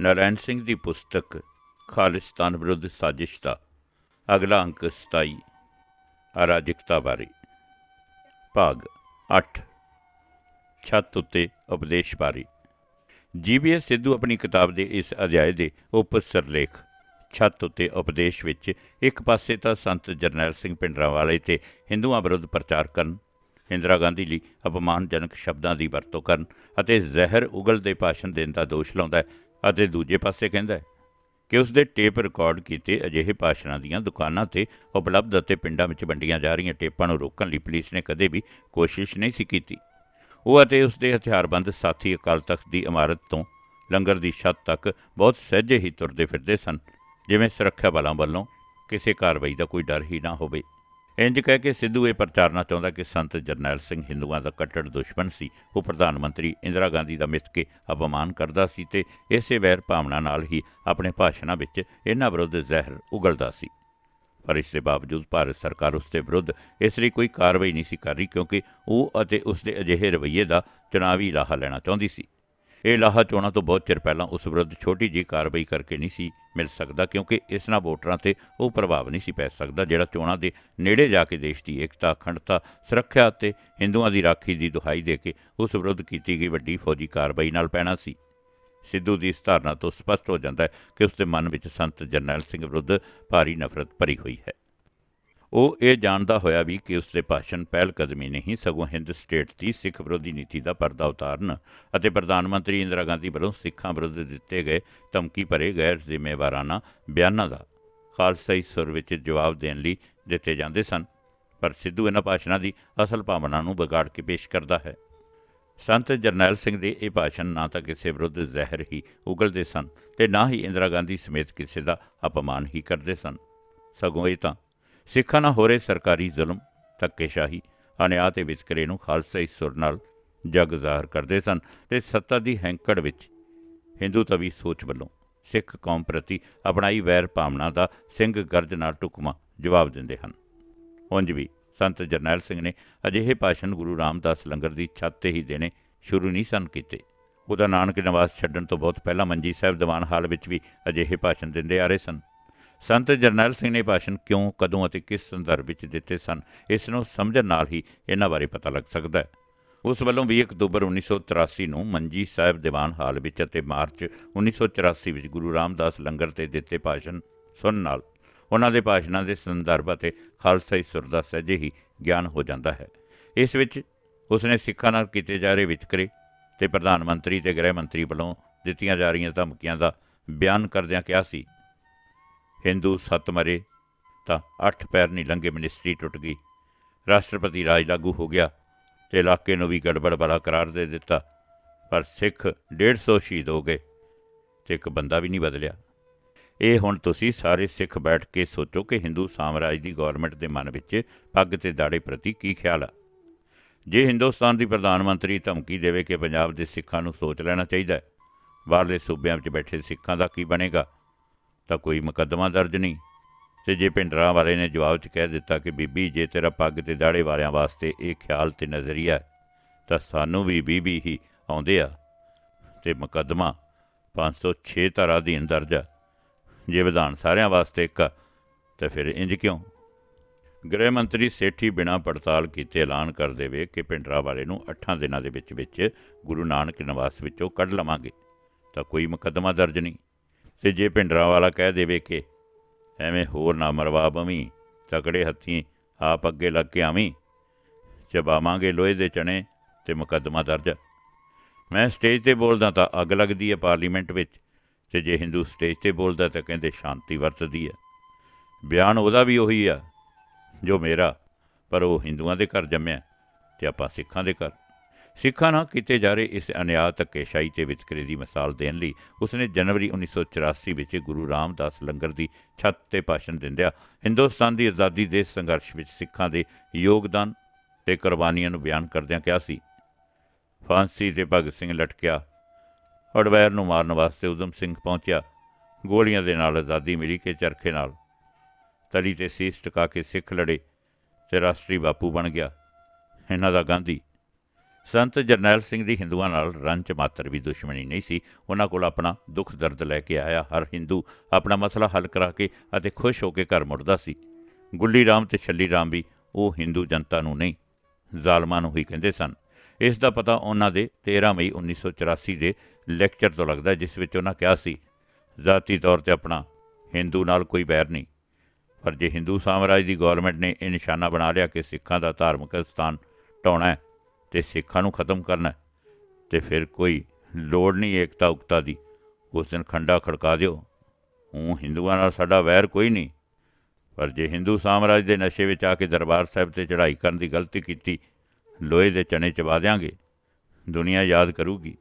ਨਾਰਾਇਣ ਸਿੰਘ ਦੀ ਪੁਸਤਕ ਖਾਲਿਸਤਾਨ ਵਿਰੁੱਧ ਸਾਜ਼ਿਸ਼ ਦਾ ਅਗਲਾ ਅੰਕ 27 ਅਰਾਜਕਤਾ ਬਾਰੇ। ਭਾਗ 8 ਛੱਤ ਉੱਤੇ ਉਪਦੇਸ਼ ਬਾਰੇ। ਜੀਬੀਐਸ ਸਿੱਧੂ ਆਪਣੀ ਕਿਤਾਬ ਦੇ ਇਸ ਅਧਿਆਇ ਦੇ ਉਪ ਸਿਰਲੇਖ, ਛੱਤ ਉੱਤੇ ਉਪਦੇਸ਼ ਵਿੱਚ ਇੱਕ ਪਾਸੇ ਤਾਂ ਸੰਤ ਜਰਨੈਲ ਸਿੰਘ ਭਿੰਡਰਾਂਵਾਲੇ ਤੇ ਹਿੰਦੂਆਂ ਵਿਰੁੱਧ ਪ੍ਰਚਾਰ ਕਰਨ, ਇੰਦਰਾ ਗਾਂਧੀ ਲਈ ਅਪਮਾਨਜਨਕ ਸ਼ਬਦਾਂ ਦੀ ਵਰਤੋਂ ਕਰਨ ਅਤੇ ਜ਼ਹਿਰ ਉਗਲ ਦੇ ਭਾਸ਼ਣ ਦੇਣ ਦਾ ਦੋਸ਼ ਲਾਉਂਦਾ ਹੈ ਅਤੇ ਦੂਜੇ ਪਾਸੇ ਕਹਿੰਦਾ ਹੈ ਕਿ ਉਸ ਦੇ ਟੇਪ ਰਿਕਾਰਡ ਕੀਤੇ ਅਜਿਹੇ ਭਾਸ਼ਣਾਂ ਦੀਆਂ ਦੁਕਾਨਾਂ ਤੇ ਉਪਲਬਧ ਅਤੇ ਪਿੰਡਾਂ ਵਿੱਚ ਵੰਡੀਆਂ ਜਾ ਰਹੀਆਂ ਟੇਪਾਂ ਨੂੰ ਰੋਕਣ ਲਈ ਪੁਲਿਸ ਨੇ ਕਦੇ ਵੀ ਕੋਸ਼ਿਸ਼ ਨਹੀਂ ਸੀ ਕੀਤੀ। ਉਹ ਅਤੇ ਉਸ ਦੇ ਹਥਿਆਰਬੰਦ ਸਾਥੀ ਅਕਾਲ ਤਖਤ ਦੀ ਇਮਾਰਤ ਤੋਂ ਲੰਗਰ ਦੀ ਛੱਤ ਤੱਕ ਬਹੁਤ ਸਹਿਜੇ ਹੀ ਤੁਰਦੇ ਫਿਰਦੇ ਸਨ, ਜਿਵੇਂ ਸੁਰੱਖਿਆ ਬਲਾਂ ਵੱਲੋਂ ਕਿਸੇ ਕਾਰਵਾਈ ਦਾ ਕੋਈ ਡਰ ਹੀ ਨਾ ਹੋਵੇ। ਇੰਜ ਕਹਿ ਕੇ ਸਿੱਧੂ ਇਹ ਪ੍ਰਚਾਰਨਾ ਚਾਹੁੰਦਾ ਕਿ ਸੰਤ ਜਰਨੈਲ ਸਿੰਘ ਹਿੰਦੂਆਂ ਦਾ ਕੱਟੜ ਦੁਸ਼ਮਣ ਸੀ। ਉਹ ਪ੍ਰਧਾਨ ਮੰਤਰੀ ਇੰਦਰਾ ਗਾਂਧੀ ਦਾ ਮਿੱਥ ਕੇ ਅਪਮਾਨ ਕਰਦਾ ਸੀ ਤੇ ਇਸੇ ਵੈਰ ਭਾਵਨਾ ਨਾਲ ਹੀ ਆਪਣੇ ਭਾਸ਼ਣਾਂ ਵਿੱਚ ਇਹਨਾਂ ਵਿਰੁੱਧ ਜ਼ਹਿਰ ਉਗਲਦਾ ਸੀ। ਪਰ ਇਸ ਦੇ ਬਾਵਜੂਦ ਭਾਰਤ ਸਰਕਾਰ ਉਸ ਦੇ ਵਿਰੁੱਧ ਇਸ ਲਈ ਕੋਈ ਕਾਰਵਾਈ ਨਹੀਂ ਸੀ ਕਰ ਰਹੀ ਕਿਉਂਕਿ ਉਹ ਅਤੇ ਉਸ ਦੇ ਅਜਿਹੇ ਰਵੱਈਏ ਦਾ ਚੁਣਾਵੀ ਲਾਹਾ ਲੈਣਾ ਚਾਹੁੰਦੀ ਸੀ। ਇਹ ਲਾਹਾ ਚੋਣਾਂ ਤੋਂ ਬਹੁਤ ਚਿਰ ਪਹਿਲਾਂ ਉਸ ਵਿਰੁੱਧ ਛੋਟੀ ਜਿਹੀ ਕਾਰਵਾਈ ਕਰਕੇ ਨਹੀਂ ਸੀ ਮਿਲ ਸਕਦਾ ਕਿਉਂਕਿ ਇਸ ਨਾਲ ਵੋਟਰਾਂ ਤੇ ਉਹ ਪ੍ਰਭਾਵ ਨਹੀਂ ਸੀ ਪੈ ਸਕਦਾ, ਜਿਹੜਾ ਚੋਣਾਂ ਦੇ ਨੇੜੇ ਜਾ ਕੇ ਦੇਸ਼ ਦੀ ਏਕਤਾ, ਅਖੰਡਤਾ, ਸੁਰੱਖਿਆ ਅਤੇ ਹਿੰਦੂਆਂ ਦੀ ਰਾਖੀ ਦੀ ਦੁਹਾਈ ਦੇ ਕੇ ਉਸ ਵਿਰੁੱਧ ਕੀਤੀ ਗਈ ਵੱਡੀ ਫੌਜੀ ਕਾਰਵਾਈ ਨਾਲ ਪੈਣਾ ਸੀ। ਸਿੱਧੂ ਦੀ ਇਸ ਧਾਰਨਾ ਤੋਂ ਸਪਸ਼ਟ ਹੋ ਜਾਂਦਾ ਹੈ ਕਿ ਉਸ ਦੇ ਮਨ ਵਿੱਚ ਸੰਤ ਜਰਨੈਲ ਸਿੰਘ ਵਿਰੁੱਧ ਭਾਰੀ ਨਫ਼ਰਤ ਭਰੀ ਹੋਈ ਹੈ। ਉਹ ਇਹ ਜਾਣਦਾ ਹੋਇਆ ਵੀ ਕਿ ਉਸ ਦੇ ਭਾਸ਼ਣ ਪਹਿਲ ਕਦਮੀ ਨਹੀਂ, ਸਗੋਂ ਹਿੰਦ ਸਟੇਟ ਦੀ ਸਿੱਖ ਵਿਰੋਧੀ ਨੀਤੀ ਦਾ ਪਰਦਾ ਉਤਾਰਨ ਅਤੇ ਪ੍ਰਧਾਨ ਮੰਤਰੀ ਇੰਦਰਾ ਗਾਂਧੀ ਵੱਲੋਂ ਸਿੱਖਾਂ ਵਿਰੁੱਧ ਦਿੱਤੇ ਗਏ ਧਮਕੀ ਭਰੇ ਗੈਰ ਜ਼ਿੰਮੇਵਾਰਾਨਾ ਬਿਆਨਾਂ ਦਾ ਖਾਲਸਾਈ ਸੁਰ ਵਿੱਚ ਜਵਾਬ ਦੇਣ ਲਈ ਦਿੱਤੇ ਜਾਂਦੇ ਸਨ, ਪਰ ਸਿੱਧੂ ਇਹਨਾਂ ਭਾਸ਼ਣਾਂ ਦੀ ਅਸਲ ਭਾਵਨਾ ਨੂੰ ਵਿਗਾੜ ਕੇ ਪੇਸ਼ ਕਰਦਾ ਹੈ। ਸੰਤ ਜਰਨੈਲ ਸਿੰਘ ਦੇ ਇਹ ਭਾਸ਼ਣ ਨਾ ਤਾਂ ਕਿਸੇ ਵਿਰੁੱਧ ਜ਼ਹਿਰ ਹੀ ਉਗਲਦੇ ਸਨ ਤੇ ਨਾ ਹੀ ਇੰਦਰਾ ਗਾਂਧੀ ਸਮੇਤ ਕਿਸੇ ਦਾ ਅਪਮਾਨ ਹੀ ਕਰਦੇ ਸਨ। ਸਗੋਂ ਇਹ ਤਾਂ ਸਿੱਖਾਂ ਨਾਲ ਹੋ ਰਹੇ ਸਰਕਾਰੀ ਜ਼ੁਲਮ, ਧੱਕੇਸ਼ਾਹੀ, ਅਨਿਆਂ ਤੇ ਵਿਤਕਰੇ ਨੂੰ ਖਾਲਸਾਈ ਸੁਰ ਨਾਲ ਜਗ ਜ਼ਾਹਰ ਕਰਦੇ ਸਨ ਤੇ ਸੱਤਾ ਦੀ ਹੈਂਕੜ ਵਿੱਚ ਹਿੰਦੂ ਤਵੀ ਸੋਚ ਵੱਲੋਂ ਸਿੱਖ ਕੌਮ ਪ੍ਰਤੀ ਅਪਣਾਈ ਵੈਰ ਭਾਵਨਾ ਦਾ ਸਿੰਘ ਗਰਜ ਨਾਲ ਟੁਕਮਾ ਜਵਾਬ ਦਿੰਦੇ ਹਨ। ਉਂਝ ਵੀ ਸੰਤ ਜਰਨੈਲ ਸਿੰਘ ਨੇ ਅਜਿਹੇ ਭਾਸ਼ਣ ਗੁਰੂ ਰਾਮਦਾਸ ਲੰਗਰ ਦੀ ਛੱਤ ਤੇ ਹੀ ਦੇਣੇ ਸ਼ੁਰੂ ਨਹੀਂ ਸਨ ਕੀਤੇ। ਉਹਦਾ ਨਾਨਕ ਨਿਵਾਸ ਛੱਡਣ ਤੋਂ ਬਹੁਤ ਪਹਿਲਾਂ ਮੰਜੀ ਸਾਹਿਬ ਦੀਵਾਨ ਹਾਲ ਵਿੱਚ ਵੀ ਅਜਿਹੇ ਭਾਸ਼ਣ ਦਿੰਦੇ ਆ ਰਹੇ ਸਨ। ਸੰਤ ਜਰਨੈਲ ਸਿੰਘ ਨੇ ਭਾਸ਼ਣ ਕਿਉਂ, ਕਦੋਂ ਅਤੇ ਕਿਸ ਸੰਦਰਭ ਵਿੱਚ ਦਿੱਤੇ ਸਨ, ਇਸ ਨੂੰ ਸਮਝਣ ਨਾਲ ਹੀ ਇਹਨਾਂ ਬਾਰੇ ਪਤਾ ਲੱਗ ਸਕਦਾ ਹੈ। ਉਸ ਵੱਲੋਂ 20 ਅਕਤੂਬਰ 1983 ਨੂੰ ਮੰਜੀ ਸਾਹਿਬ ਦੀਵਾਨ ਹਾਲ ਵਿੱਚ ਅਤੇ ਮਾਰਚ 1984 ਵਿੱਚ ਗੁਰੂ ਰਾਮਦਾਸ ਲੰਗਰ ਤੇ ਦਿੱਤੇ ਭਾਸ਼ਣ ਸੁਣਨ ਨਾਲ ਉਹਨਾਂ ਦੇ ਭਾਸ਼ਣਾਂ ਦੇ ਸੰਦਰਭ ਅਤੇ ਖਾਲਸਾਈ ਸੁਰ ਦਾ ਸਹਿਜੇ ਹੀ ਗਿਆਨ ਹੋ ਜਾਂਦਾ ਹੈ। ਇਸ ਵਿੱਚ ਉਸਨੇ ਸਿੱਖਾਂ ਨਾਲ ਕੀਤੇ ਜਾ ਰਹੇ ਵਿਤਕਰੇ ਤੇ ਪ੍ਰਧਾਨ ਮੰਤਰੀ ਤੇ ਗ੍ਰਹਿ ਮੰਤਰੀ ਵੱਲੋਂ ਦਿੱਤੀਆਂ ਜਾ ਰਹੀਆਂ ਧਮਕੀਆਂ ਦਾ ਬਿਆਨ ਕਰਦਿਆਂ ਕਿਹਾ ਸੀ ਹਿੰਦੂ ਸੱਤ ਮਰੇ, ਤਾਂ ਅੱਠ ਪੈਰ ਨਹੀਂ ਲੰਘੇ ਮਿਨਿਸਟਰੀ ਟੁੱਟ ਗਈ। ਰਾਸ਼ਟਰਪਤੀ ਰਾਜ ਲਾਗੂ ਹੋ ਗਿਆ ਤੇ ਇਲਾਕੇ ਨੂੰ ਵੀ ਗੜਬੜ ਵਾਲਾ ਕਰਾਰ ਦੇ ਦਿੱਤਾ। ਪਰ ਸਿੱਖ 150 ਸ਼ਹੀਦ ਹੋ ਗਏ ਤੇ ਇੱਕ ਬੰਦਾ ਵੀ ਨਹੀਂ ਬਦਲਿਆ। ਇਹ ਹੁਣ ਤੁਸੀਂ ਸਾਰੇ ਸਿੱਖ ਬੈਠ ਕੇ ਸੋਚੋ ਕਿ ਹਿੰਦੂ ਸਾਮਰਾਜ ਦੀ ਗਵਰਨਮੈਂਟ ਦੇ ਮਨ ਵਿੱਚ ਪੱਗ ਤੇ ਦਾੜੇ ਪ੍ਰਤੀ ਕੀ ਖਿਆਲ ਆ। ਜੇ ਹਿੰਦੁਸਤਾਨ ਦੀ ਪ੍ਰਧਾਨ ਮੰਤਰੀ ਧਮਕੀ ਦੇਵੇ ਕਿ ਪੰਜਾਬ ਦੇ ਸਿੱਖਾਂ ਨੂੰ ਸੋਚ ਲੈਣਾ ਚਾਹੀਦਾ ਹੈ, ਬਾਹਰਲੇ ਸੂਬਿਆਂ ਵਿੱਚ ਬੈਠੇ ਸਿੱਖਾਂ ਦਾ ਕੀ ਬਣੇਗਾ? ਤਾਂ ਕੋਈ ਮੁਕੱਦਮਾ ਦਰਜ ਨਹੀਂ। ਤੇ ਜੇ ਭਿੰਡਰਾਂ ਵਾਲੇ ਨੇ ਜਵਾਬ 'ਚ ਕਹਿ ਦਿੱਤਾ ਕਿ ਬੀਬੀ ਜੇ ਤੇਰਾ ਪੱਗ ਤੇ ਦਾੜੇ ਵਾਲਿਆਂ ਵਾਸਤੇ ਇਹ ਖਿਆਲ ਤੇ ਨਜ਼ਰੀਆ ਤਾਂ ਸਾਨੂੰ ਵੀ ਬੀਬੀ ਹੀ ਆਉਂਦੇ ਆ। ਤੇ ਮੁਕੱਦਮਾ 506 ਧਾਰਾ ਅਧੀਨ ਦਰਜ ਆ। ਜੇ ਵਿਧਾਨ ਸਾਰਿਆਂ ਵਾਸਤੇ ਇੱਕ ਆ, ਤਾਂ ਫਿਰ ਇੰਜ ਕਿਉਂ? ਗ੍ਰਹਿ ਮੰਤਰੀ ਸੇਠੀ ਬਿਨਾਂ ਪੜਤਾਲ ਕੀਤੇ ਐਲਾਨ ਕਰ ਦੇਵੇ ਕਿ ਭਿੰਡਰਾਂ ਵਾਲੇ ਨੂੰ 8 ਦਿਨਾਂ ਦੇ ਵਿੱਚ ਵਿੱਚ ਗੁਰੂ ਨਾਨਕ ਨਿਵਾਸ ਵਿੱਚੋਂ ਕੱਢ ਲਵਾਂਗੇ। ਤਾਂ ਕੋਈ ਮੁਕੱਦਮਾ ਦਰਜ ਨਹੀਂ। ਤੇ ਜੇ ਭਿੰਡਰਾਂ ਵਾਲਾ ਕਹਿ ਦੇਵੇ ਕਿ ਐਵੇਂ ਹੋਰ ਨਾ ਮਰਵਾ ਬਵੀਂ, ਤਕੜੇ ਹੱਥੀਂ ਆਪ ਅੱਗੇ ਲੱਗ ਕੇ ਆਵੀਂ, ਚਬਾਵਾਂਗੇ ਲੋਹੇ ਦੇ ਚਣੇ ਤੇ ਮੁਕੱਦਮਾ ਦਰਜ ਆ। ਮੈਂ ਸਟੇਜ ਤੇ ਬੋਲਦਾ ਤਾਂ ਅੱਗ ਲੱਗਦੀ ਹੈ ਪਾਰਲੀਮੈਂਟ ਵਿੱਚ ਤੇ ਜੇ ਹਿੰਦੂ ਸਟੇਜ ਤੇ ਬੋਲਦਾ ਤਾਂ ਕਹਿੰਦੇ ਸ਼ਾਂਤੀ ਵਰਤਦੀ ਹੈ ਬਿਆਨ ਉਹਦਾ ਵੀ ਉਹੀ ਆ, ਜੋ ਮੇਰਾ, ਪਰ ਉਹ ਹਿੰਦੂਆਂ ਦੇ ਘਰ ਜੰਮਿਆ ਤੇ ਆਪਾਂ ਸਿੱਖਾਂ ਦੇ ਘਰ ਸਿੱਖਾਂ ਨਾਲ ਕੀਤੇ ਜਾ ਰਹੇ ਇਸ ਅਨਿਆਂ ਧੱਕੇਸ਼ਾਹੀ ਤੇ ਵਿਤਕਰੇ ਦੀ ਮਿਸਾਲ ਦੇਣ ਲਈ ਉਸਨੇ ਜਨਵਰੀ 1984 ਵਿੱਚ ਗੁਰੂ ਰਾਮਦਾਸ ਲੰਗਰ ਦੀ ਛੱਤ ਤੇ ਭਾਸ਼ਣ ਦਿੰਦਿਆਂ ਹਿੰਦੁਸਤਾਨ ਦੀ ਆਜ਼ਾਦੀ ਦੇ ਸੰਘਰਸ਼ ਵਿੱਚ ਸਿੱਖਾਂ ਦੇ ਯੋਗਦਾਨ ਤੇ ਕੁਰਬਾਨੀਆਂ ਨੂੰ ਬਿਆਨ ਕਰਦਿਆਂ ਕਿਹਾ ਸੀ। ਫਾਂਸੀ ਤੇ ਭਗਤ ਸਿੰਘ ਲਟਕਿਆ ਅਡਵੈਰ ਨੂੰ ਮਾਰਨ ਵਾਸਤੇ ਉਦਮ ਸਿੰਘ ਪਹੁੰਚਿਆ, ਗੋਲੀਆਂ ਦੇ ਨਾਲ ਆਜ਼ਾਦੀ ਮਿਲੀ ਕੇ ਚਰਖੇ ਨਾਲ। ਤਲੀ ਤੇ ਸੀਸ ਟਿਕਾ ਕੇ ਸਿੱਖ ਲੜੇ ਤੇ ਰਾਸ਼ਟਰੀ ਬਾਪੂ ਬਣ ਗਿਆ। ਇਹਨਾਂ ਦਾ ਗਾਂਧੀ ਸੰਤ ਜਰਨੈਲ ਸਿੰਘ ਦੀ ਹਿੰਦੂਆਂ ਨਾਲ ਰੰਚ ਮਾਤਰ ਵੀ ਦੁਸ਼ਮਣੀ ਨਹੀਂ ਸੀ। ਉਹਨਾਂ ਕੋਲ ਆਪਣਾ ਦੁੱਖ ਦਰਦ ਲੈ ਕੇ ਆਇਆ। ਹਰ ਹਿੰਦੂ ਆਪਣਾ ਮਸਲਾ ਹੱਲ ਕਰਾ ਕੇ ਅਤੇ ਖੁਸ਼ ਹੋ ਕੇ ਘਰ ਮੁੜਦਾ ਸੀ। ਗੁੱਲੀ ਰਾਮ ਤੇ ਛੱਲੀ ਰਾਮ ਵੀ ਉਹ ਹਿੰਦੂ ਜਨਤਾ ਨੂੰ ਨਹੀਂ, ਜ਼ਾਲਮਾਂ ਨੂੰ ਹੀ ਕਹਿੰਦੇ ਸਨ। ਇਸ ਦਾ ਪਤਾ ਉਹਨਾਂ ਦੇ 13 ਮਈ 1984 ਦੇ ਲੈਕਚਰ ਤੋਂ ਲੱਗਦਾ ਜਿਸ ਵਿੱਚ ਉਹਨਾਂ ਕਿਹਾ ਸੀ, ਜ਼ਾਤੀ ਤੌਰ ਤੇ ਆਪਣਾ ਹਿੰਦੂ ਨਾਲ ਕੋਈ ਬੈਰ ਨਹੀਂ। ਪਰ ਜੇ ਹਿੰਦੂ ਸਾਮਰਾਜ ਦੀ ਗਵਰਨਮੈਂਟ ਨੇ ਇਹ ਨਿਸ਼ਾਨਾ ਬਣਾ ਲਿਆ ਕਿ ਸਿੱਖਾਂ ਦਾ ਧਾਰਮਿਕ ਸਥਾਨ ਢਾਉਣਾ ਹੈ ਤੇ ਸਿੱਖਾਂ ਨੂੰ ਖਤਮ ਕਰਨਾ ਹੈ, ਤੇ ਫਿਰ ਕੋਈ ਲੋੜ ਨਹੀਂ ਏਕਤਾ ਉਕਤਾ ਦੀ। ਉਸ ਦਿਨ ਖੰਡਾ ਖੜਕਾ ਦਿਓ। ਹੂੰ ਹਿੰਦੂਆਂ ਨਾਲ ਸਾਡਾ ਵੈਰ ਕੋਈ ਨਹੀਂ। ਪਰ ਜੇ ਹਿੰਦੂ ਸਾਮਰਾਜ ਦੇ ਨਸ਼ੇ ਵਿੱਚ ਆ ਕੇ ਦਰਬਾਰ ਸਾਹਿਬ ਤੇ ਚੜ੍ਹਾਈ ਕਰਨ ਦੀ ਗਲਤੀ ਕੀਤੀ ਲੋਹੇ ਦੇ ਚਨੇ ਚਬਾ ਦਿਆਂਗੇ। ਦੁਨੀਆ ਯਾਦ ਕਰੂਗੀ।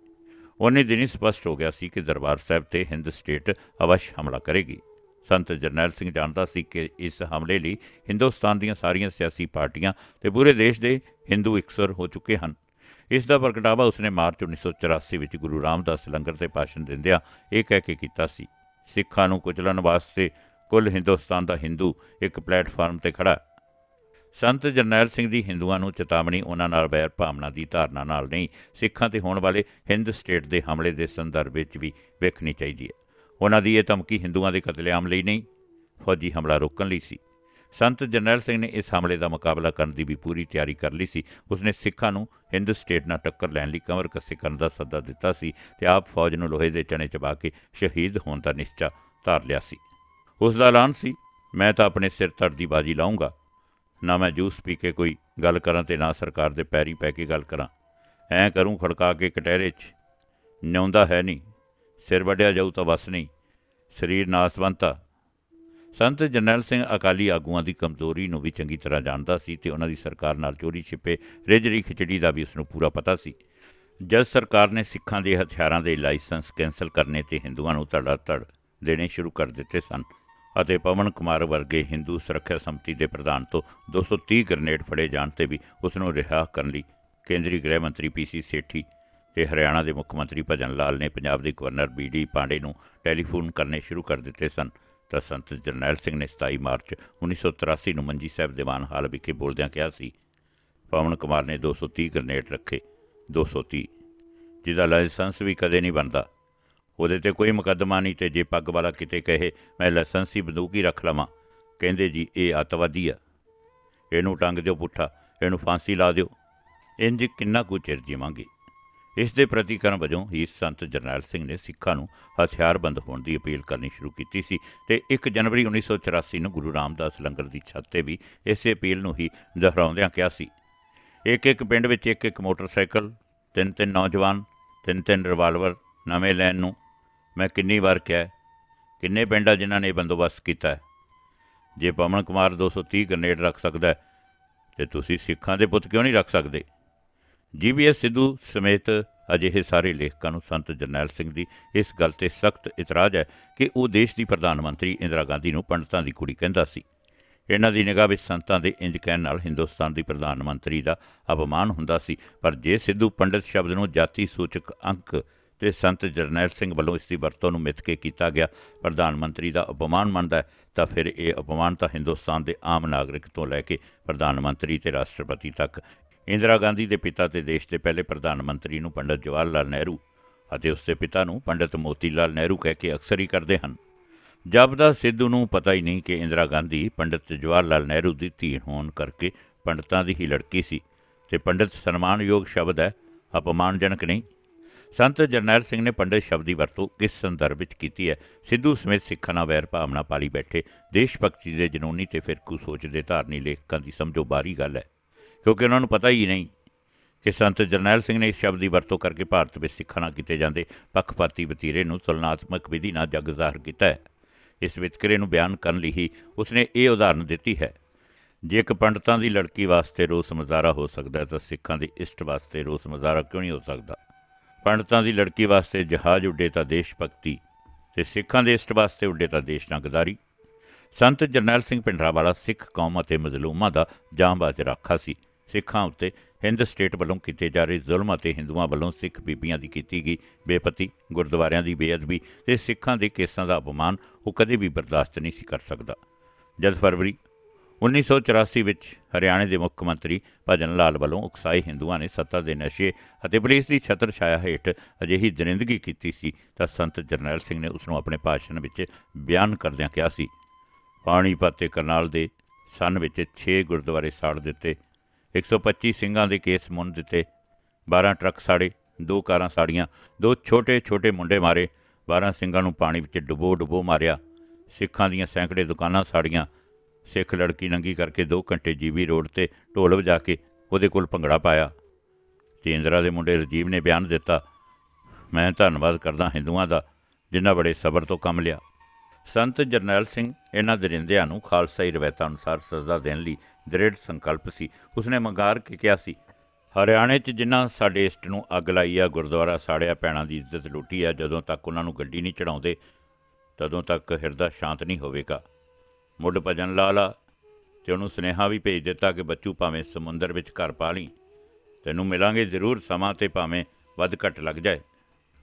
ਉਹਨੇ ਦਿਨ ਹੀ ਸਪਸ਼ਟ ਹੋ ਗਿਆ ਸੀ ਕਿ ਦਰਬਾਰ ਸਾਹਿਬ ਤੇ ਹਿੰਦ ਸਟੇਟ ਅਵਸ਼ ਹਮਲਾ ਕਰੇਗੀ। ਸੰਤ ਜਰਨੈਲ ਸਿੰਘ ਜਾਣਦਾ ਸੀ ਕਿ ਇਸ ਹਮਲੇ ਲਈ ਹਿੰਦੁਸਤਾਨ ਦੀਆਂ ਸਾਰੀਆਂ ਸਿਆਸੀ ਪਾਰਟੀਆਂ ਤੇ ਪੂਰੇ ਦੇਸ਼ ਦੇ ਹਿੰਦੂ ਇਕਸੁਰ ਹੋ ਚੁੱਕੇ ਹਨ। ਇਸ ਦਾ ਪ੍ਰਗਟਾਵਾ ਉਸਨੇ ਮਾਰਚ 1984 ਵਿੱਚ ਗੁਰੂ ਰਾਮਦਾਸ ਲੰਗਰ ਤੇ ਭਾਸ਼ਣ ਦਿੰਦਿਆਂ ਇਹ ਕਹਿ ਕੇ ਕੀਤਾ ਸੀ, ਸਿੱਖਾਂ ਨੂੰ ਕੁਚਲਣ ਵਾਸਤੇ ਕੁੱਲ ਹਿੰਦੁਸਤਾਨ ਦਾ ਹਿੰਦੂ ਇੱਕ ਪਲੇਟਫਾਰਮ ਤੇ ਖੜਾ ਸੰਤ ਜਰਨੈਲ ਸਿੰਘ ਦੀ ਹਿੰਦੂਆਂ ਨੂੰ ਚੇਤਾਵਨੀ ਉਹਨਾਂ ਨਾਲ ਵੈਰ ਭਾਵਨਾ ਦੀ ਧਾਰਨਾ ਨਾਲ ਨਹੀਂ, ਸਿੱਖਾਂ ਤੇ ਹੋਣ ਵਾਲੇ ਹਿੰਦ ਸਟੇਟ ਦੇ ਹਮਲੇ ਦੇ ਸੰਦਰਭ ਵਿੱਚ ਵੀ ਵੇਖਣੀ ਚਾਹੀਦੀ ਹੈ। ਉਹਨਾਂ ਦੀ ਇਹ ਧਮਕੀ ਹਿੰਦੂਆਂ ਦੇ ਕਤਲੇਆਮ ਲਈ ਨਹੀਂ, ਫੌਜੀ ਹਮਲਾ ਰੋਕਣ ਲਈ ਸੀ। ਸੰਤ ਜਰਨੈਲ ਸਿੰਘ ਨੇ ਇਸ ਹਮਲੇ ਦਾ ਮੁਕਾਬਲਾ ਕਰਨ ਦੀ ਵੀ ਪੂਰੀ ਤਿਆਰੀ ਕਰ ਲਈ ਸੀ। ਉਸਨੇ ਸਿੱਖਾਂ ਨੂੰ ਹਿੰਦ ਸਟੇਟ ਨਾਲ ਟੱਕਰ ਲੈਣ ਲਈ ਕਮਰ ਕੱਸੇ ਕਰਨ ਦਾ ਸੱਦਾ ਦਿੱਤਾ ਸੀ ਤੇ ਆਪ ਫੌਜ ਨੂੰ ਲੋਹੇ ਦੇ ਚਣੇ ਚਬਾ ਕੇ ਸ਼ਹੀਦ ਹੋਣ ਦਾ ਨਿਸ਼ਚਾ ਧਾਰ ਲਿਆ ਸੀ। ਉਸ ਦਾ ਐਲਾਨ ਸੀ, ਮੈਂ ਤਾਂ ਆਪਣੇ ਸਿਰ ਧੜ ਦੀ ਬਾਜੀ ਲਾਉਂਗਾ ਨਾ ਮੈਂ ਜੂਸ ਪੀ ਕੇ ਕੋਈ ਗੱਲ ਕਰਾਂ ਤੇ ਨਾ ਸਰਕਾਰ ਦੇ ਪੈਰੀ ਪੈ ਕੇ ਗੱਲ ਕਰਾਂ। ਐਂ ਕਰੂੰ ਖੜਕਾ ਕੇ ਕਟਹਿਰੇ 'ਚ। ਨਿਉਂਦਾ ਹੈ ਨਹੀਂ। ਸਿਰ ਵੱਢਿਆ ਜਾਊ ਤਾਂ ਬਸ ਨਹੀਂ, ਸਰੀਰ ਨਾਸਵੰਤਾ ਸੰਤ ਜਰਨੈਲ ਸਿੰਘ ਅਕਾਲੀ ਆਗੂਆਂ ਦੀ ਕਮਜ਼ੋਰੀ ਨੂੰ ਵੀ ਚੰਗੀ ਤਰ੍ਹਾਂ ਜਾਣਦਾ ਸੀ ਤੇ ਉਹਨਾਂ ਦੀ ਸਰਕਾਰ ਨਾਲ ਚੋਰੀ ਛਿਪੇ ਰਿਜਰੀ ਖਿਚੜੀ ਦਾ ਵੀ ਉਸ ਨੂੰ ਪੂਰਾ ਪਤਾ ਸੀ। ਜਦ ਸਰਕਾਰ ਨੇ ਸਿੱਖਾਂ ਦੇ ਹਥਿਆਰਾਂ ਦੇ ਲਾਇਸੈਂਸ ਕੈਂਸਲ ਕਰਨੇ ਤੇ ਹਿੰਦੂਆਂ ਨੂੰ ਧੜਾ ਧੜ ਦੇਣੇ ਸ਼ੁਰੂ ਕਰ ਦਿੱਤੇ ਸਨ ਅਤੇ ਪਵਨ ਕੁਮਾਰ ਵਰਗੇ ਹਿੰਦੂ ਸੁਰੱਖਿਆ ਸੰਮਤੀ ਦੇ ਪ੍ਰਧਾਨ ਤੋਂ 230 ਗ੍ਰਨੇਡ ਫੜੇ ਜਾਣ ਤੇ ਵੀ ਉਸ ਨੂੰ ਰਿਹਾ ਕਰਨ ਲਈ ਕੇਂਦਰੀ ਗ੍ਰਹਿ ਮੰਤਰੀ ਪੀਸੀ ਸੇਠੀ ਤੇ ਹਰਿਆਣਾ ਦੇ ਮੁੱਖ ਮੰਤਰੀ ਭਜਨ ਲਾਲ ਨੇ ਪੰਜਾਬ ਦੇ ਗਵਰਨਰ ਬੀਡੀ ਪਾਂਡੇ ਨੂੰ ਟੈਲੀਫੋਨ ਕਰਨੇ ਸ਼ੁਰੂ ਕਰ ਦਿੱਤੇ ਸਨ। ਤਾਂ ਸੰਤ ਜਰਨੈਲ ਸਿੰਘ ਨੇ 27 ਮਾਰਚ 1983 ਨੂੰ ਮੰਜੀ ਸਾਹਿਬ ਦੀਵਾਨ ਹਾਲ ਵਿਖੇ ਬੋਲਦਿਆਂ ਕਿਹਾ ਸੀ, ਪਵਨ ਕੁਮਾਰ ਨੇ 230 ਗ੍ਰਨੇਡ ਰੱਖੇ 230 ਜਿਹਦਾ ਲਾਇਸੈਂਸ ਵੀ ਕਦੇ ਨਹੀਂ ਬਣਦਾ। ਉਹਦੇ ਤੇ ਕੋਈ ਮੁਕੱਦਮਾ ਨਹੀਂ ਤੇ ਜੇ ਪੱਗ ਵਾਲਾ ਕਿਤੇ ਕਹੇ, ਮੈਂ ਲਾਇਸੈਂਸੀ ਬੰਦੂਕ ਹੀ ਰੱਖ ਲਵਾਂ। ਕਹਿੰਦੇ ਜੀ, ਇਹ ਅੱਤਵਾਦੀ ਆ। ਇਹਨੂੰ ਟੰਗ ਦਿਓ ਪੁੱਠਾ, ਇਹਨੂੰ ਫਾਂਸੀ ਲਾ ਦਿਓ। ਇੰਜ ਕਿੰਨਾ ਕੁ ਚਿਰ ਜੀਵਾਂਗੇ? ਇਸ ਦੇ ਪ੍ਰਤੀਕਰਮ ਵਜੋਂ ਹੀ ਸੰਤ ਜਰਨੈਲ ਸਿੰਘ ਨੇ ਸਿੱਖਾਂ ਨੂੰ ਹਥਿਆਰਬੰਦ ਹੋਣ ਦੀ ਅਪੀਲ ਕਰਨੀ ਸ਼ੁਰੂ ਕੀਤੀ ਸੀ ਤੇ 1 ਜਨਵਰੀ 1984 ਨੂੰ ਗੁਰੂ ਰਾਮਦਾਸ ਲੰਗਰ ਦੀ ਛੱਤ ਤੇ ਵੀ ਇਸੇ ਅਪੀਲ ਨੂੰ ਹੀ ਦੁਹਰਾਉਂਦਿਆਂ ਕਿਹਾ ਸੀ। ਇੱਕ ਇੱਕ ਪਿੰਡ ਵਿੱਚ ਇੱਕ ਇੱਕ ਮੋਟਰਸਾਈਕਲ, ਤਿੰਨ ਤਿੰਨ ਨੌਜਵਾਨ, ਤਿੰਨ ਤਿੰਨ ਰਿਵਾਲਵਰ ਨਵੇਂ ਲੈਣ ਨੂੰ ਮੈਂ ਕਿੰਨੀ ਵਾਰ ਕਿਹਾ ਕਿੰਨੇ ਪਿੰਡ ਆ ਜਿਨ੍ਹਾਂ ਨੇ ਬੰਦੋਬਸਤ ਕੀਤਾ ਜੇ ਪਵਨ ਕੁਮਾਰ 230 ਗ੍ਰਨੇਡ ਰੱਖ ਸਕਦਾ ਹੈ, ਤੇ ਤੁਸੀਂ ਸਿੱਖਾਂ ਦੇ ਪੁੱਤ ਕਿਉਂ ਨਹੀਂ ਰੱਖ ਸਕਦੇ? ਜੀਬੀਐਸ ਸਿੱਧੂ ਸਮੇਤ ਅਜਿਹੇ ਸਾਰੇ ਲੇਖਕਾਂ ਨੂੰ ਸੰਤ ਜਰਨੈਲ ਸਿੰਘ ਦੀ ਇਸ ਗੱਲ ਤੇ ਸਖਤ ਇਤਰਾਜ਼ ਹੈ ਕਿ ਉਹ ਦੇਸ਼ ਦੀ ਪ੍ਰਧਾਨ ਮੰਤਰੀ ਇੰਦਰਾ ਗਾਂਧੀ ਨੂੰ ਪੰਡਤਾਂ ਦੀ ਕੁੜੀ ਕਹਿੰਦਾ ਸੀ। ਇਹਨਾਂ ਦੀ ਨਿਗਾਹ ਵਿੱਚ ਸੰਤਾਂ ਦੇ ਇੰਜ ਕਹਿਣ ਨਾਲ ਹਿੰਦੁਸਤਾਨ ਦੀ ਪ੍ਰਧਾਨ ਮੰਤਰੀ ਦਾ ਅਪਮਾਨ ਹੁੰਦਾ ਸੀ, ਪਰ ਜੇ ਸਿੱਧੂ ਪੰਡਤ ਸ਼ਬਦ ਨੂੰ ਜਾਤੀ ਸੂਚਕ ਅੰਕ ਤੇ ਸੰਤ ਜਰਨੈਲ ਸਿੰਘ ਵੱਲੋਂ ਇਸ ਦੀ ਵਰਤੋਂ ਨੂੰ ਮਿੱਥ ਕੇ ਕੀਤਾ ਗਿਆ, ਪ੍ਰਧਾਨ ਮੰਤਰੀ ਦਾ ਅਪਮਾਨ ਮੰਨਦਾ ਹੈ, ਤਾਂ ਫਿਰ ਇਹ ਅਪਮਾਨ ਤਾਂ ਹਿੰਦੁਸਤਾਨ ਦੇ ਆਮ ਨਾਗਰਿਕ ਤੋਂ ਲੈ ਕੇ ਪ੍ਰਧਾਨ ਮੰਤਰੀ ਤੇ ਰਾਸ਼ਟਰਪਤੀ ਤੱਕ ਇੰਦਰਾ ਗਾਂਧੀ ਦੇ ਪਿਤਾ ਤੇ ਦੇਸ਼ ਦੇ ਪਹਿਲੇ ਪ੍ਰਧਾਨ ਮੰਤਰੀ ਨੂੰ ਪੰਡਤ ਜਵਾਹਰ ਲਾਲ ਨਹਿਰੂ ਅਤੇ ਉਸ ਦੇ ਪਿਤਾ ਨੂੰ ਪੰਡਤ ਮੋਤੀ ਲਾਲ ਨਹਿਰੂ ਕਹਿ ਕੇ ਅਕਸਰ ਹੀ ਕਰਦੇ ਹਨ। ਜਪਦਾ ਸਿੱਧੂ ਨੂੰ ਪਤਾ ਹੀ ਨਹੀਂ ਕਿ ਇੰਦਰਾ ਗਾਂਧੀ ਪੰਡਤ ਜਵਾਹਰ ਲਾਲ ਨਹਿਰੂ ਦੀ ਧੀ ਹੋਣ ਕਰਕੇ ਪੰਡਤਾਂ ਦੀ ਹੀ ਲੜਕੀ ਸੀ ਤੇ ਪੰਡਤ ਸਨਮਾਨਯੋਗ ਸ਼ਬਦ ਹੈ, ਅਪਮਾਨਜਨਕ ਨਹੀਂ। ਸੰਤ ਜਰਨੈਲ ਸਿੰਘ ਨੇ ਪੰਡਤ ਸ਼ਬਦ ਦੀ ਵਰਤੋਂ ਕਿਸ ਸੰਦਰਭ ਵਿੱਚ ਕੀਤੀ ਹੈ? ਸਿੱਧੂ ਸਮੇਤ ਸਿੱਖਾਂ ਨਾਲ ਵੈਰ ਭਾਵਨਾ ਪਾਲੀ ਬੈਠੇ ਦੇਸ਼ ਭਗਤੀ ਦੇ ਜਨੂਨੀ ਤੇ ਫਿਰਕੂ ਸੋਚ ਦੇ ਧਾਰਨੀ ਲੇਖਕਾਂ ਦੀ ਸਮਝੋ ਬਾਰੀ ਗੱਲ ਹੈ। ਕਿਉਂਕਿ ਉਹਨਾਂ ਨੂੰ ਪਤਾ ਹੀ ਨਹੀਂ ਕਿ ਸੰਤ ਜਰਨੈਲ ਸਿੰਘ ਨੇ ਇਸ ਸ਼ਬਦ ਦੀ ਵਰਤੋਂ ਕਰਕੇ ਭਾਰਤ ਵਿੱਚ ਸਿੱਖਾਂ ਨਾਲ ਕੀਤੇ ਜਾਂਦੇ ਪੱਖਪਾਤੀ ਵਤੀਰੇ ਨੂੰ ਤੁਲਨਾਤਮਕ ਵਿਧੀ ਨਾਲ ਜਗ ਜ਼ਾਹਰ ਕੀਤਾ ਹੈ। ਇਸ ਵਿਤਕਰੇ ਨੂੰ ਬਿਆਨ ਕਰਨ ਲਈ ਹੀ ਉਸਨੇ ਇਹ ਉਦਾਹਰਨ ਦਿੱਤੀ ਹੈ, ਜੇ ਇੱਕ ਪੰਡਤਾਂ ਦੀ ਲੜਕੀ ਵਾਸਤੇ ਰੋਸ ਮੁਜ਼ਾਹਰਾ ਹੋ ਸਕਦਾ ਹੈ ਤਾਂ ਸਿੱਖਾਂ ਦੀ ਇਸ਼ਟ ਵਾਸਤੇ ਰੋਸ ਮੁਜ਼ਾਹਰਾ ਕਿਉਂ ਨਹੀਂ ਹੋ ਸਕਦਾ? ਪੰਡਤਾਂ ਦੀ ਲੜਕੀ ਵਾਸਤੇ ਜਹਾਜ਼ ਉੱਡੇ ਤਾਂ ਦੇਸ਼ ਭਗਤੀ ਤੇ ਸਿੱਖਾਂ ਦੇ ਇਸ਼ਟ ਵਾਸਤੇ ਉੱਡੇ ਤਾਂ ਦੇਸ਼ ਨਾ ਗਦਾਰੀ। ਸੰਤ ਜਰਨੈਲ ਸਿੰਘ ਪਿੰਡਰਾਵਾਲਾ ਸਿੱਖ ਕੌਮ ਅਤੇ ਮਜ਼ਲੂਮਾਂ ਦਾ ਜਾਂਬਾਜ਼ ਰਾਖਾ ਸੀ। ਸਿੱਖਾਂ ਉੱਤੇ ਹਿੰਦ ਸਟੇਟ ਵੱਲੋਂ ਕੀਤੇ ਜਾ ਰਹੇ ਜ਼ੁਲਮ ਅਤੇ ਹਿੰਦੂਆਂ ਵੱਲੋਂ ਸਿੱਖ ਬੀਬੀਆਂ ਦੀ ਕੀਤੀ ਗਈ ਬੇਪਤੀ, ਗੁਰਦੁਆਰਿਆਂ ਦੀ ਬੇਅਦਬੀ ਤੇ ਸਿੱਖਾਂ ਦੇ ਕੇਸਾਂ ਦਾ ਅਪਮਾਨ ਉਹ ਕਦੇ ਵੀ ਬਰਦਾਸ਼ਤ ਨਹੀਂ ਸੀ ਕਰ ਸਕਦਾ। ਜਦ ਫਰਵਰੀ 1984 ਵਿੱਚ ਹਰਿਆਣੇ ਦੇ ਮੁੱਖ ਮੰਤਰੀ ਭਜਨ ਲਾਲ ਵੱਲੋਂ ਉਕਸਾਏ ਹਿੰਦੂਆਂ ਨੇ ਸੱਤਾ ਦੇ ਨਸ਼ੇ ਅਤੇ ਪੁਲਿਸ ਦੀ ਛਤਰ ਛਾਇਆ ਹੇਠ ਅਜਿਹੀ ਦਰਿੰਦਗੀ ਕੀਤੀ ਸੀ ਤਾਂ ਸੰਤ ਜਰਨੈਲ ਸਿੰਘ ਨੇ ਉਸ ਨੂੰ ਆਪਣੇ ਭਾਸ਼ਣ ਵਿੱਚ ਬਿਆਨ ਕਰਦਿਆਂ ਕਿਹਾ ਸੀ, ਪਾਣੀਪਤ ਤੇ ਕਰਨਾਲ ਦੇ ਸਨ ਵਿੱਚ 6 ਗੁਰਦੁਆਰੇ ਸਾੜ ਦਿੱਤੇ 125 ਸਿੰਘਾਂ ਦੇ ਕੇਸ ਮੁੰਨ ਦਿੱਤੇ। 12 ਟਰੱਕ ਸਾੜੇ, ਦੋ ਕਾਰਾਂ ਸਾੜੀਆਂ, ਦੋ ਛੋਟੇ ਛੋਟੇ ਮੁੰਡੇ ਮਾਰੇ। 12 ਸਿੰਘਾਂ ਨੂੰ ਪਾਣੀ ਵਿੱਚ ਡੁਬੋ ਡੁਬੋ ਮਾਰਿਆ। ਸਿੱਖਾਂ ਦੀਆਂ ਸੈਂਕੜੇ ਦੁਕਾਨਾਂ ਸਾੜੀਆਂ। ਸਿੱਖ ਲੜਕੀ ਨੰਗੀ ਕਰਕੇ 2 ਘੰਟੇ ਜੀਬੀ ਰੋਡ ਤੇ ਢੋਲ ਵਜਾ ਕੇ ਉਹਦੇ ਕੋਲ ਭੰਗੜਾ ਪਾਇਆ। ਤੇਂਦਰਾ ਦੇ ਮੁੰਡੇ ਰਜੀਵ ਨੇ ਬਿਆਨ ਦਿੱਤਾ, ਮੈਂ ਧੰਨਵਾਦ ਕਰਦਾ ਹਿੰਦੂਆਂ ਦਾ, ਜਿਨ੍ਹਾਂ ਬੜੇ ਸਬਰ ਤੋਂ ਕੰਮ ਲਿਆ। ਸੰਤ ਜਰਨੈਲ ਸਿੰਘ ਇਹਨਾਂ ਦਰਿੰਦਿਆਂ ਨੂੰ ਖਾਲਸਾਈ ਰਵਾਇਤਾਂ ਅਨੁਸਾਰ ਸਜ਼ਾ ਦੇਣ ਲਈ ਦ੍ਰਿੜ ਸੰਕਲਪ ਸੀ। ਉਸਨੇ ਮੰਗਾਰ ਕੇ ਕਿਹਾ ਸੀ, ਹਰਿਆਣੇ 'ਚ ਜਿਨ੍ਹਾਂ ਸਾਡੇ ਇਸ਼ਟ ਨੂੰ ਅੱਗ ਲਾਈ ਆ, ਗੁਰਦੁਆਰਾ ਸਾੜਿਆ, ਪੈਣਾ ਦੀ ਇੱਜ਼ਤ ਲੁੱਟੀ ਆ, ਜਦੋਂ ਤੱਕ ਉਹਨਾਂ ਨੂੰ ਗੱਡੀ ਨਹੀਂ ਚੜਾਉਂਦੇ, ਤਦੋਂ ਤੱਕ ਹਿਰਦਾ ਸ਼ਾਂਤ ਨਹੀਂ ਹੋਵੇਗਾ। ਮੁੱਢ ਭਜਨ ਲਾਲਾ ਤੇ ਉਹਨੂੰ ਸੁਨੇਹਾ ਵੀ ਭੇਜ ਦਿੱਤਾ ਕਿ ਬੱਚੂ ਭਾਵੇਂ ਸਮੁੰਦਰ ਵਿੱਚ ਘਰ ਪਾ ਲਈ, ਤੈਨੂੰ ਮਿਲਾਂਗੇ ਜ਼ਰੂਰ, ਸਮਾਂ ਤੇ ਭਾਵੇਂ ਵੱਧ ਘੱਟ ਲੱਗ ਜਾਏ।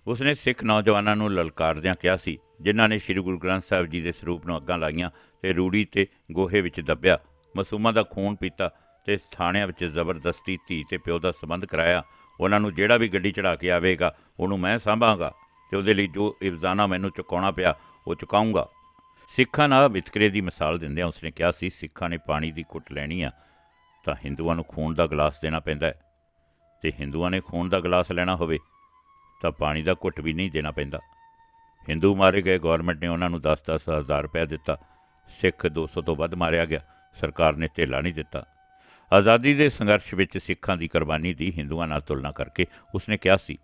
ਉਸਨੇ ਸਿੱਖ ਨੌਜਵਾਨਾਂ ਨੂੰ ਲਲਕਾਰਦਿਆਂ ਕਿਹਾ ਸੀ ਜਿਨ੍ਹਾਂ ਨੇ ਸ੍ਰੀ ਗੁਰੂ ਗ੍ਰੰਥ ਸਾਹਿਬ ਜੀ ਦੇ ਸਰੂਪ ਨੂੰ ਅੱਗਾਂ ਲਾਈਆਂ ਤੇ ਰੂੜੀ ਤੇ ਗੋਹੇ ਵਿੱਚ ਦੱਬਿਆ, ਮਾਸੂਮਾਂ ਦਾ ਖੂਨ ਪੀਤਾ ਤੇ ਥਾਣਿਆਂ ਵਿੱਚ ਜ਼ਬਰਦਸਤੀ ਧੀ ਤੇ ਪਿਓ ਦਾ ਸੰਬੰਧ ਕਰਾਇਆ। ਉਹਨਾਂ ਨੂੰ ਜਿਹੜਾ ਵੀ ਗੱਡੀ ਚੜਾ ਕੇ ਆਵੇਗਾ, ਉਹਨੂੰ ਮੈਂ ਸੰਭਾਂਗਾ ਤੇ ਉਹਦੇ ਲਈ ਜੋ ਇਵਜ਼ਾਨਾ ਮੈਨੂੰ ਚੁਕਾਉਣਾ ਪਿਆ, ਉਹ ਚੁਕਾਊਂਗਾ। ਸਿੱਖਾਂ ਨਾਲ ਵਿਤਕਰੇ ਦੀ ਮਿਸਾਲ ਦਿੰਦਿਆਂ ਉਸਨੇ ਕਿਹਾ ਸੀ, ਸਿੱਖਾਂ ਨੇ ਪਾਣੀ ਦੀ ਘੁੱਟ ਲੈਣੀ ਆ, ਤਾਂ ਹਿੰਦੂਆਂ ਨੂੰ ਖੂਨ ਦਾ ਗਲਾਸ ਦੇਣਾ ਪੈਂਦਾ ਹੈ। ਤੇ ਹਿੰਦੂਆਂ ਨੇ ਖੂਨ ਦਾ ਗਲਾਸ ਲੈਣਾ ਹੋਵੇ, ਤਾਂ ਪਾਣੀ ਦਾ ਘੁੱਟ ਵੀ ਨਹੀਂ ਦੇਣਾ ਪੈਂਦਾ। ਹਿੰਦੂ ਮਾਰੇ ਗਏ ਗਵਰਨਮੈਂਟ ਨੇ ਉਹਨਾਂ ਨੂੰ 10-10 ਹਜ਼ਾਰ ਰੁਪਏ ਦਿੱਤਾ। ਸਿੱਖ 200 ਤੋਂ ਵੱਧ ਮਾਰਿਆ ਗਿਆ। ਸਰਕਾਰ ਨੇ ਧੇਲਾ ਨਹੀਂ ਦਿੱਤਾ। ਆਜ਼ਾਦੀ ਦੇ ਸੰਘਰਸ਼ ਵਿੱਚ ਸਿੱਖਾਂ ਦੀ ਕੁਰਬਾਨੀ ਦੀ ਹਿੰਦੂਆਂ ਨਾਲ ਤੁਲਨਾ ਕਰਕੇ ਉਸਨੇ ਕਿਹਾ ਸੀ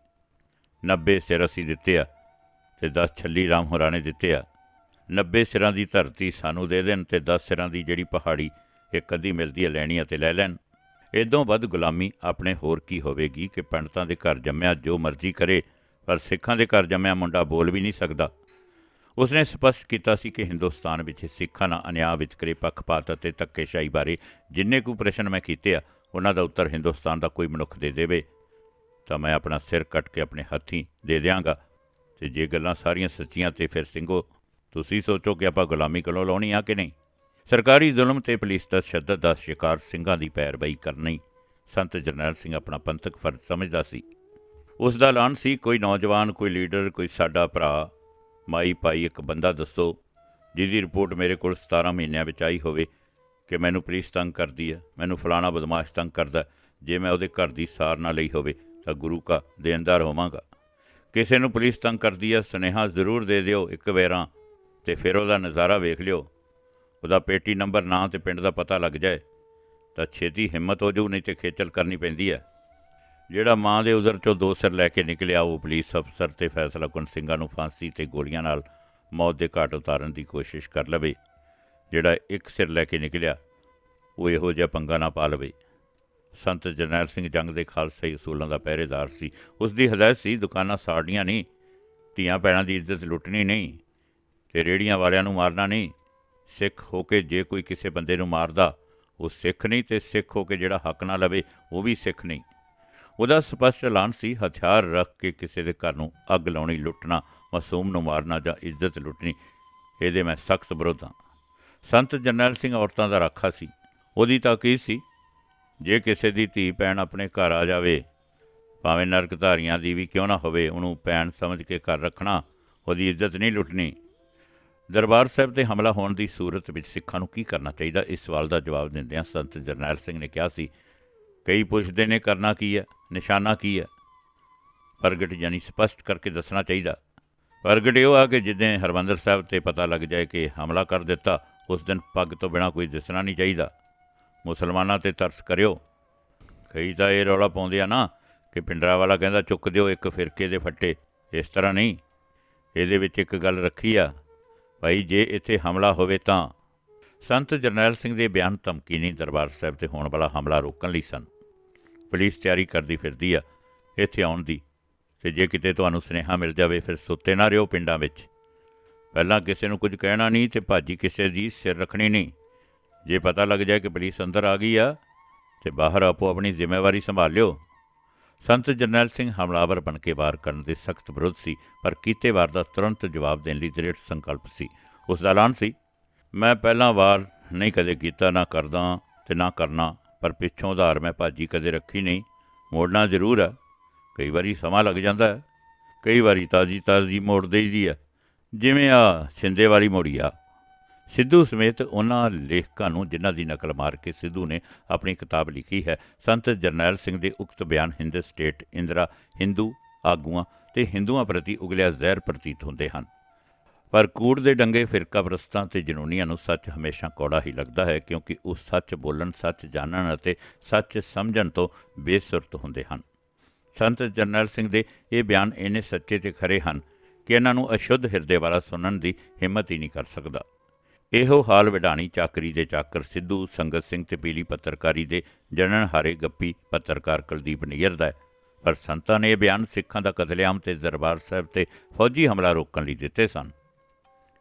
90 ਸਿਰ ਅਸੀਂ ਦਿੱਤੇ ਆ ਤੇ 10 ਛੱਲੀ ਰਾਮ ਹੋਰਾਂ ਨੇ ਦਿੱਤੇ ਆ। 90 ਸਿਰਾਂ ਦੀ ਧਰਤੀ ਸਾਨੂੰ ਦੇ ਦੇਣ ਤੇ 10 ਸਿਰਾਂ ਦੀ ਜਿਹੜੀ ਪਹਾੜੀ ਇੱਕ ਅੱਧੀ ਮਿਲਦੀ ਹੈ ਲੈਣੀ ਆ ਤੇ ਲੈ ਲੈਣ। ਇਦੋਂ ਵੱਧ ਗੁਲਾਮੀ ਆਪਣੇ ਹੋਰ ਕੀ ਹੋਵੇਗੀ ਕਿ ਪੰਡਤਾਂ ਦੇ ਘਰ ਜੰਮਿਆ ਜੋ ਮਰਜ਼ੀ ਕਰੇ ਪਰ ਸਿੱਖਾਂ ਦੇ ਘਰ ਜੰਮਿਆ ਮੁੰਡਾ ਬੋਲ ਵੀ ਨਹੀਂ ਸਕਦਾ। ਉਸਨੇ ਸਪਸ਼ਟ ਕੀਤਾ ਸੀ ਕਿ ਹਿੰਦੁਸਤਾਨ ਵਿੱਚ ਸਿੱਖਾਂ ਨਾਲ ਅਨਿਆਂ ਵਿਚਕਰੇ ਪੱਖਪਾਤ ਅਤੇ ਧੱਕੇਸ਼ਾਹੀ ਬਾਰੇ ਜਿੰਨੇ ਕੁ ਪ੍ਰਸ਼ਨ ਮੈਂ ਕੀਤੇ ਆ, ਉਹਨਾਂ ਦਾ ਉੱਤਰ ਹਿੰਦੁਸਤਾਨ ਦਾ ਕੋਈ ਮਨੁੱਖ ਦੇ ਦੇਵੇ। ਤਾਂ ਮੈਂ ਆਪਣਾ ਸਿਰ ਕੱਟ ਕੇ ਆਪਣੇ ਹੱਥੀਂ ਦੇ ਦਿਆਂਗਾ। ਤੇ ਜੇ ਗੱਲਾਂ ਸਾਰੀਆਂ ਸੱਚੀਆਂ ਤੇ ਫਿਰ ਸਿੰਘੋ, ਤੁਸੀਂ ਸੋਚੋ ਕਿ ਆਪਾਂ ਗੁਲਾਮੀ ਕੋਲੋਂ ਲਾਉਣੀ ਆ ਕਿ ਨਹੀਂ? ਸਰਕਾਰੀ ਜ਼ੁਲਮ ਤੇ ਪੁਲਿਸ ਦਾ ਸ਼ੱਦਤ ਦਾ ਸ਼ਿਕਾਰ ਸਿੰਘਾਂ ਦੀ ਪੈਰਵਾਈ ਕਰਨੀ। ਸੰਤ ਜਰਨੈਲ ਸਿੰਘ ਆਪਣਾ ਪੰਥਕ ਫਰਜ਼ ਸਮਝਦਾ ਸੀ। ਉਸ ਦਾ ਐਲਾਨ ਸੀ, ਕੋਈ ਨੌਜਵਾਨ, ਕੋਈ ਲੀਡਰ, ਕੋਈ ਸਾਡਾ ਭਰਾ, ਮਾਈ ਭਾਈ, ਇੱਕ ਬੰਦਾ ਦੱਸੋ, ਜਿਹਦੀ ਰਿਪੋਰਟ ਮੇਰੇ ਕੋਲ 17 ਮਹੀਨਿਆਂ ਵਿੱਚ ਆਈ ਹੋਵੇ ਕਿ ਮੈਨੂੰ ਪੁਲਿਸ ਤੰਗ ਕਰਦੀ ਹੈ, ਮੈਨੂੰ ਫਲਾਣਾ ਬਦਮਾਸ਼ ਤੰਗ ਕਰਦਾ ਜੇ ਮੈਂ ਉਹਦੇ ਘਰ ਦੀ ਸਾਰ ਨਾ ਲਈ ਹੋਵੇ ਤਾਂ ਗੁਰੂ ਕਾ ਦੇਣਦਾਰ ਹੋਵਾਂਗਾ। ਕਿਸੇ ਨੂੰ ਪੁਲਿਸ ਤੰਗ ਕਰਦੀ ਹੈ, ਸੁਨੇਹਾ ਜ਼ਰੂਰ ਦੇ ਦਿਓ ਇੱਕ ਵੇਰਾਂ ਤੇ ਫਿਰ ਉਹਦਾ ਨਜ਼ਾਰਾ ਵੇਖ ਲਿਓ। ਉਹਦਾ ਪੇਟੀ ਨੰਬਰ, ਨਾਂ ਤੇ ਪਿੰਡ ਦਾ ਪਤਾ ਲੱਗ ਜਾਏ ਤਾਂ ਛੇਤੀ ਹਿੰਮਤ ਹੋ ਜਾਊ ਨਹੀਂ ਤੇ ਖੇਚਲ ਕਰਨੀ ਪੈਂਦੀ ਹੈ। ਜਿਹੜਾ ਮਾਂ ਦੇ ਉਜ਼ਰ ਚੋਂ ਦੋ ਸਿਰ ਲੈ ਕੇ ਨਿਕਲਿਆ, ਉਹ ਪੁਲਿਸ ਅਫਸਰ ਤੇ ਫੈਸਲਾ ਕੁਨ ਸਿੰਘਾਂ ਨੂੰ ਫਾਂਸੀ ਤੇ ਗੋਲੀਆਂ ਨਾਲ ਮੌਤ ਦੇ ਘਾਟ ਉਤਾਰਨ ਦੀ ਕੋਸ਼ਿਸ਼ ਕਰ ਲਵੇ। ਜਿਹੜਾ ਇੱਕ ਸਿਰ ਲੈ ਕੇ ਨਿਕਲਿਆ, ਉਹ ਇਹੋ ਜਿਹਾ ਪੰਗਾ ਨਾ ਪਾ ਲਵੇ। ਸੰਤ ਜਰਨੈਲ ਸਿੰਘ ਜੰਗ ਦੇ ਖਾਲਸਾਈ ਅਸੂਲਾਂ ਦਾ ਪਹਿਰੇਦਾਰ ਸੀ। ਉਸ ਦੀ ਹਦਾਇਤ ਸੀ, ਦੁਕਾਨਾਂ ਸਾੜਨੀਆਂ ਨਹੀਂ, ਧੀਆਂ ਭੈਣਾਂ ਦੀ ਇੱਜ਼ਤ ਲੁੱਟਣੀ ਨਹੀਂ ਤੇ ਰੇੜੀਆਂ ਵਾਲਿਆਂ ਨੂੰ ਮਾਰਨਾ ਨਹੀਂ। ਸਿੱਖ ਹੋ ਕੇ ਜੇ ਕੋਈ ਕਿਸੇ ਬੰਦੇ ਨੂੰ ਮਾਰਦਾ, ਉਹ ਸਿੱਖ ਨਹੀਂ ਤੇ ਸਿੱਖ ਹੋ ਕੇ ਜਿਹੜਾ ਹੱਕ ਨਾ ਲਵੇ, ਉਹ ਵੀ ਸਿੱਖ ਨਹੀਂ। ਉਹਦਾ ਸਪਸ਼ਟ ਐਲਾਨ ਸੀ, ਹਥਿਆਰ ਰੱਖ ਕੇ ਕਿਸੇ ਦੇ ਘਰ ਨੂੰ ਅੱਗ ਲਾਉਣੀ, ਲੁੱਟਣਾ, ਮਾਸੂਮ ਨੂੰ ਮਾਰਨਾ ਜਾਂ ਇੱਜ਼ਤ ਲੁੱਟਣੀ, ਇਹਦੇ ਮੈਂ ਸਖਤ ਵਿਰੋਧ ਹਾਂ। ਸੰਤ ਜਰਨੈਲ ਸਿੰਘ ਔਰਤਾਂ ਦਾ ਰਾਖਾ ਸੀ। ਉਹਦੀ ਤਾਕੀਦ ਸੀ? ਜੇ ਕਿਸੇ ਦੀ ਧੀ ਭੈਣ ਆਪਣੇ ਘਰ ਆ ਜਾਵੇ, ਭਾਵੇਂ ਨਰਕ ਧਾਰੀਆਂ ਦੀ ਵੀ ਕਿਉਂ ਨਾ ਹੋਵੇ, ਉਹਨੂੰ ਭੈਣ ਸਮਝ ਕੇ ਘਰ ਰੱਖਣਾ, ਉਹਦੀ ਇੱਜ਼ਤ ਨਹੀਂ ਲੁੱਟਣੀ। ਦਰਬਾਰ ਸਾਹਿਬ ਤੇ ਹਮਲਾ ਹੋਣ ਦੀ ਸੂਰਤ ਵਿੱਚ ਸਿੱਖਾਂ ਨੂੰ ਕੀ ਕਰਨਾ ਚਾਹੀਦਾ? ਇਸ ਸਵਾਲ ਦਾ ਜਵਾਬ ਦਿੰਦਿਆਂ ਸੰਤ ਜਰਨੈਲ ਸਿੰਘ ਨੇ ਕਿਹਾ ਸੀ, ਕਈ ਪੁੱਛਦੇ ਨੇ ਕਰਨਾ ਕੀ ਹੈ? ਨਿਸ਼ਾਨਾ ਕੀ ਹੈ? ਪ੍ਰਗਟ ਯਾਨੀ ਸਪਸ਼ਟ ਕਰਕੇ ਦੱਸਣਾ ਚਾਹੀਦਾ। ਪ੍ਰਗਟ ਇਹ ਆ ਕਿ ਜਿੱਦਾਂ ਹਰਮੰਦਰ ਸਾਹਿਬ ਤੇ ਪਤਾ ਲੱਗ ਜਾਏ ਕਿ ਹਮਲਾ ਕਰ ਦਿੱਤਾ, ਉਸ ਦਿਨ ਪੱਗ ਤੋਂ ਬਿਨਾ ਕੋਈ ਦਿਸਣਾ ਨਹੀਂ ਚਾਹੀਦਾ। ਮੁਸਲਮਾਨਾਂ ਤੇ ਤਰਸ ਕਰਿਓ। ਕਈ ਤਾਂ ਇਹ ਰੌਲਾ ਪਾਉਂਦੇ ਆ ਨਾ ਕਿ ਪਿੰਡਰਾ ਵਾਲਾ ਕਹਿੰਦਾ, ਚੁੱਕ ਦਿਓ ਇੱਕ ਫਿਰਕੇ ਦੇ ਫੱਟੇ। ਇਸ ਤਰ੍ਹਾਂ ਨਹੀਂ। ਇਹਦੇ ਵਿੱਚ ਇੱਕ ਗੱਲ ਰੱਖੀ ਆ। ਭਾਈ, ਜੇ ਇੱਥੇ ਹਮਲਾ ਹੋਵੇ ਤਾਂ। ਸੰਤ ਜਰਨੈਲ ਸਿੰਘ ਦੇ ਬਿਆਨ ਧਮਕੀ ਨਹੀਂ ਦਰਬਾਰ ਸਾਹਿਬ ਤੇ ਹੋਣ ਵਾਲਾ ਹਮਲਾ ਰੋਕਣ ਲਈ ਸਨ। ਪੁਲਿਸ ਤਿਆਰੀ ਕਰਦੀ ਫਿਰਦੀ ਆ, ਇੱਥੇ ਆਉਣ ਦੀ। ਤੇ ਜੇ ਕਿਤੇ ਤੁਹਾਨੂੰ ਸੁਨੇਹਾ ਮਿਲ ਜਾਵੇ, ਫਿਰ ਸੁੱਤੇ ਨਾ ਰਿਓ ਪਿੰਡਾਂ ਵਿੱਚ। ਪਹਿਲਾਂ ਕਿਸੇ ਨੂੰ ਕੁਝ ਕਹਿਣਾ ਨਹੀਂ ਤੇ ਭਾਜੀ ਕਿਸੇ ਦੀ ਸਿਰ ਰੱਖਣੀ ਨਹੀਂ। ਜੇ ਪਤਾ ਲੱਗ ਜਾਏ ਕਿ ਪੁਲਿਸ ਅੰਦਰ ਆ ਗਈ ਆ, ਤੇ ਬਾਹਰ ਆਪੋ ਆਪਣੀ ਜ਼ਿੰਮੇਵਾਰੀ ਸੰਭਾਲ ਲਿਓ ਸੰਤ ਜਰਨੈਲ ਸਿੰਘ ਹਮਲਾਵਰ ਬਣ ਕੇ ਵਾਰ ਕਰਨ ਦੇ ਸਖਤ ਵਿਰੋਧ ਸੀ, ਪਰ ਕੀਤੇ ਵਾਰ ਦਾ ਤੁਰੰਤ ਜਵਾਬ ਦੇਣ ਲਈ ਦ੍ਰਿੜ ਸੰਕਲਪ ਸੀ। ਉਸ ਦਾ ਐਲਾਨ ਸੀ, ਮੈਂ ਪਹਿਲਾਂ ਵਾਰ ਨਹੀਂ ਕਦੇ ਕੀਤਾ, ਨਾ ਕਰਦਾ ਤੇ ਨਾ ਕਰਨਾ। ਪਰ ਪਿੱਛੋਂ ਉਧਾਰ ਮੈਂ ਭਾਜੀ ਕਦੇ ਰੱਖੀ ਨਹੀਂ, ਮੋੜਨਾ ਜ਼ਰੂਰ ਹੈ ਕਈ ਵਾਰੀ ਸਮਾਂ ਲੱਗ ਜਾਂਦਾ ਹੈ। ਕਈ ਵਾਰੀ ਤਾਜ਼ੀ ਤਾਜ਼ੀ ਮੋੜ ਦੇਈਦੀ ਹੈ ਜਿਵੇਂ ਆ ਛਿੰਦੇ ਵਾਲੀ ਮੋੜੀ ਆ। ਸਿੱਧੂ ਸਮੇਤ ਉਹਨਾਂ ਲੇਖਕਾਂ ਨੂੰ ਜਿਨ੍ਹਾਂ ਦੀ ਨਕਲ ਮਾਰ ਕੇ ਸਿੱਧੂ ਨੇ ਆਪਣੀ ਕਿਤਾਬ ਲਿਖੀ ਹੈ, ਸੰਤ ਜਰਨੈਲ ਸਿੰਘ ਦੇ ਉਕਤ ਬਿਆਨ ਹਿੰਦ ਸਟੇਟ, ਇੰਦਰਾ, ਹਿੰਦੂ ਆਗੂਆਂ ਤੇ ਹਿੰਦੂਆਂ ਪ੍ਰਤੀ ਉਗਲਿਆ ਜ਼ਹਿਰ ਪ੍ਰਤੀਤ ਹੁੰਦੇ ਹਨ। ਪਰ ਕੂੜ ਦੇ ਡੰਗੇ, ਫਿਰਕਾ ਪ੍ਰਸਤਾਂ ਤੇ ਜਨੂਨੀਆਂ ਨੂੰ ਸੱਚ ਹਮੇਸ਼ਾ ਕੌੜਾ ਹੀ ਲੱਗਦਾ ਹੈ ਕਿਉਂਕਿ ਉਹ ਸੱਚ ਬੋਲਣ, ਸੱਚ ਜਾਣਨ ਅਤੇ ਸੱਚ ਸਮਝਣ ਤੋਂ ਬੇਸੁਰਤ ਹੁੰਦੇ ਹਨ। ਸੰਤ ਜਰਨੈਲ ਸਿੰਘ ਦੇ ਇਹ ਬਿਆਨ ਇੰਨੇ ਸੱਚੇ ਤੇ ਖਰੇ ਹਨ ਕਿ ਇਹਨਾਂ ਨੂੰ ਅਸ਼ੁੱਧ ਹਿਰਦੇ ਵਾਲਾ ਸੁਣਨ ਦੀ ਹਿੰਮਤ ਹੀ ਨਹੀਂ ਕਰ ਸਕਦਾ। ਇਹੋ ਹਾਲ ਵਿਡਾਣੀ ਚਾਕਰੀ ਦੇ ਚਾਕਰ ਸਿੱਧੂ, ਸੰਗਤ ਸਿੰਘ ਤੇ ਪੀਲੀ ਪੱਤਰਕਾਰੀ ਦੇ ਜਨਨ ਹਾਰੇ ਗੱਪੀ ਪੱਤਰਕਾਰ ਕੁਲਦੀਪ ਨਈਅਰ ਦਾ ਪਰ ਸੰਤਾਂ ਨੇ ਇਹ ਬਿਆਨ ਸਿੱਖਾਂ ਦਾ ਕਤਲੇਆਮ ਤੇ ਦਰਬਾਰ ਸਾਹਿਬ ਤੇ ਫੌਜੀ ਹਮਲਾ ਰੋਕਣ ਲਈ ਦਿੱਤੇ ਸਨ।